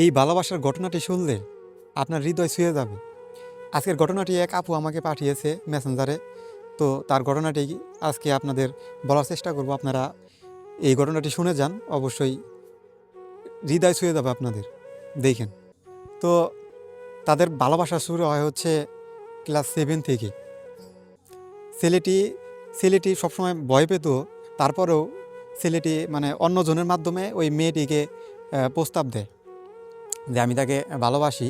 এই ভালোবাসার ঘটনাটি শুনলে আপনার হৃদয় ছুঁয়ে যাবে। আজকের ঘটনাটি এক আপু আমাকে পাঠিয়েছে মেসেঞ্জারে তো তার ঘটনাটি আজকে আপনাদের বলার চেষ্টা করব। আপনারা এই ঘটনাটি শুনে যান, অবশ্যই হৃদয় ছুঁয়ে যাবে আপনাদের। দেখেন। তো তাদের ভালোবাসা শুরু হয় হচ্ছে ক্লাস সেভেন থেকে। ছেলেটি ছেলেটি সবসময় ভয় পেত। তারপরেও ছেলেটি মানে অন্যজনের মাধ্যমে ওই মেয়েটিকে প্রস্তাব দেয়। যে আমি তাকে ভালোবাসি,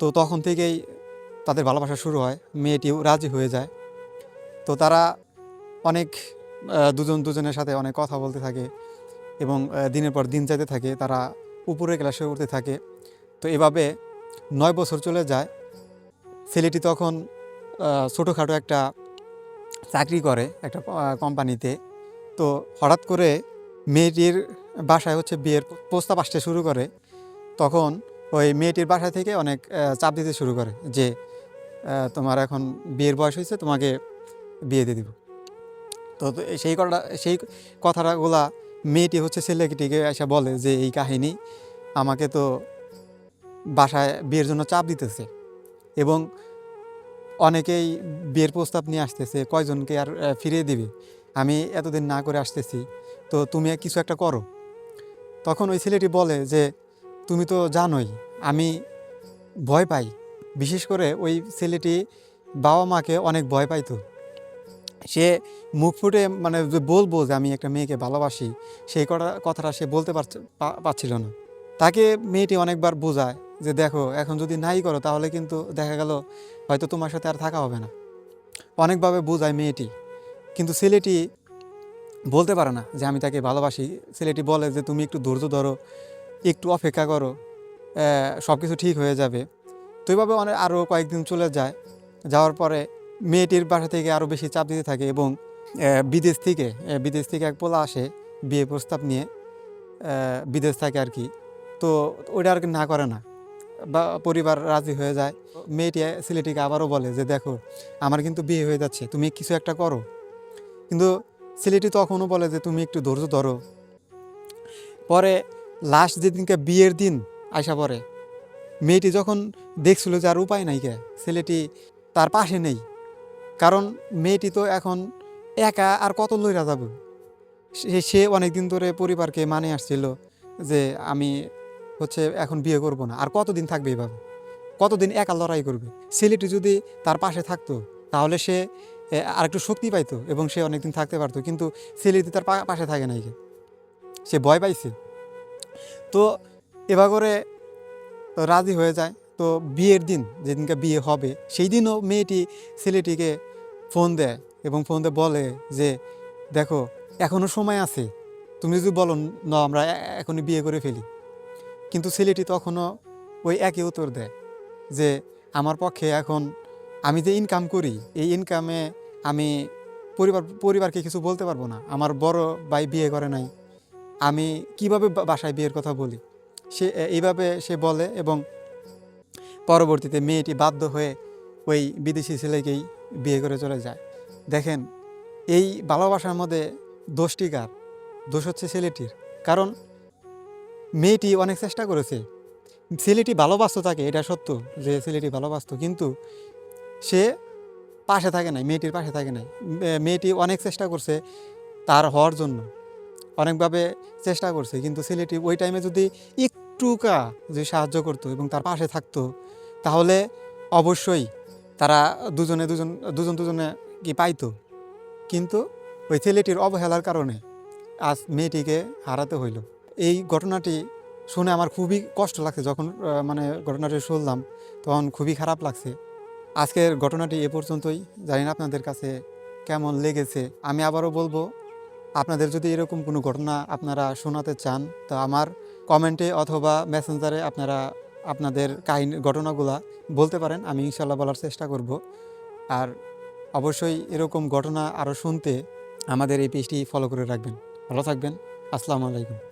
তো তখন থেকেই তাদের ভালোবাসা শুরু হয়। মেয়েটিও রাজি হয়ে যায়। তো তারা অনেক দুজন দুজনের সাথে অনেক কথা বলতে থাকে এবং দিনের পর দিন যেতে থাকে। তারা উপরে ক্লাসে উঠতে থাকে। তো এভাবে নয় বছর চলে যায়। ছেলেটি তখন ছোটোখাটো একটা চাকরি করে একটা কোম্পানিতে। তো হঠাৎ করে মেয়েটির বাসায় হচ্ছে বিয়ের প্রস্তাব আসতে শুরু করে। তখন ওই মেয়েটির বাসা থেকে অনেক চাপ দিতে শুরু করে যে তোমার এখন বিয়ের বয়স হয়েছে, তোমাকে বিয়ে দিয়ে দিব। তো সেই কথাটা সেই কথাটাগুলা মেয়েটি হচ্ছে ছেলেটিকে এসে বলে যে, এই কাহিনী আমাকে তো বাসায় বিয়ের জন্য চাপ দিতেছে এবং অনেকেই বিয়ের প্রস্তাব নিয়ে আসতেছে, কয়জনকে আর ফিরিয়ে দিবে। আমি এতদিন না করে আসতেছি, তো তুমি কিছু একটা করো। তখন ওই ছেলেটি বলে যে তুমি তো জানোই, আমি ভয় পাই। বিশেষ করে ওই ছেলেটি বাবা মাকে অনেক ভয় পাইতো। সে মুখ ফুটে মানে বলব যে আমি একটা মেয়েকে ভালোবাসি, সেই কথা কথাটা সে বলতে পারছিল না। তাকে মেয়েটি অনেকবার বোঝায় যে দেখো, এখন যদি নাই করো তাহলে কিন্তু দেখা গেল হয়তো তোমার সাথে আর থাকা হবে না। অনেকভাবে বোঝায় মেয়েটি। কিন্তু ছেলেটি বলতে পারে না যে আমি তাকে ভালোবাসি। ছেলেটি বলে যে তুমি একটু ধৈর্য ধরো একটু অপেক্ষা করো সব কিছু ঠিক হয়ে যাবে। তো এইভাবে অনেক আরও কয়েকদিন চলে যায়। যাওয়ার পরে মেয়েটির বাসা থেকে আরও বেশি চাপ দিতে থাকে এবং বিদেশ থেকে বিদেশ থেকে এক পোলা আসে বিয়ে প্রস্তাব নিয়ে বিদেশ থাকে আর কি। তো ওইটা আর কি না করে না। বা পরিবার রাজি হয়ে যায়। মেয়েটি, ছেলেটিকে আবারও বলে যে, দেখো, আমার কিন্তু বিয়ে হয়ে যাচ্ছে, তুমি কিছু একটা করো। কিন্তু ছেলেটি তখনও বলে যে, তুমি একটু ধৈর্য ধরো। পরে লাস্ট যেদিনকে বিয়ের দিন আসা পরে মেয়েটি যখন দেখছিল যে আর উপায় নাই কে ছেলেটি তার পাশে নেই। কারণ মেয়েটি তো এখন একা আর কত লইরা যাবে? সে অনেক দিন ধরে পরিবারকে মানে আসছিল যে আমি হচ্ছে এখন বিয়ে করব না, আর কতদিন থাকবে এইভাবে কতদিন একা লড়াই করবে? ছেলেটি যদি তার পাশে থাকতো, তাহলে সে আর একটু শক্তি পাইতো এবং সে অনেকদিন থাকতে পারতো, কিন্তু ছেলেটি তার পাশে থাকে নাই সে ভয় পাইছে। তো এবার করে রাজি হয়ে যায়। তো বিয়ের দিন, যেদিনকে বিয়ে হবে সেই দিনও মেয়েটি ছেলেটিকে ফোন দেয় এবং ফোন দিয়ে বলে যে, দেখো এখনও সময় আছে। তুমি যদি বলো না, আমরা এখনই বিয়ে করে ফেলি। কিন্তু ছেলেটি তখনও ওই একই উত্তর দেয় যে, আমার পক্ষে এখন আমি যে ইনকাম করি, এই ইনকামে আমি পরিবার, পরিবারকে কিছু বলতে পারব না। আমার বড় ভাই বিয়ে করে নাই। আমি কীভাবে বাসায় বিয়ের কথা বলি? সে এইভাবে সে বলে এবং পরবর্তীতে মেয়েটি বাধ্য হয়ে ওই বিদেশি ছেলেকেই বিয়ে করে চলে যায়। দেখেন, এই ভালোবাসার মধ্যে দোষটি কার? দোষ হচ্ছে ছেলেটির। কারণ মেয়েটি অনেক চেষ্টা করেছে। ছেলেটি ভালোবাসতো তাকে, এটা সত্য যে ছেলেটি ভালোবাসতো, কিন্তু সে পাশে থাকে নাই, মেয়েটির পাশে থাকে নাই। মেয়েটি অনেক চেষ্টা করছে তার হওয়ার জন্য। অনেকভাবে চেষ্টা করছে, কিন্তু ছেলেটি ওই টাইমে যদি একটুকা যদি সাহায্য করতো এবং তার পাশে থাকতো, তাহলে অবশ্যই তারা দুজনে দুজন দুজন দুজনে কি পাইতো। কিন্তু ওই ছেলেটির অবহেলার কারণে আজ মেয়েটিকে হারাতে হইল। এই ঘটনাটি শুনে আমার খুবই কষ্ট লাগছে, যখন মানে ঘটনাটি শুনলাম, তখন খুবই খারাপ লাগছে। আজকের ঘটনাটি এ পর্যন্তই। জানি না আপনাদের কাছে কেমন লেগেছে। আমি আবারও বলব আপনাদের যদি এরকম কোনো ঘটনা আপনারা শোনাতে চান, তো আমার কমেন্টে অথবা মেসেঞ্জারে আপনারা আপনাদের কাহিনী, ঘটনাগুলা বলতে পারেন, আমি ইনশাল্লাহ বলার চেষ্টা করব। আর অবশ্যই এরকম ঘটনা আরও শুনতে আমাদের এই পেজটি ফলো করে রাখবেন। ভালো থাকবেন, আসসালামু আলাইকুম।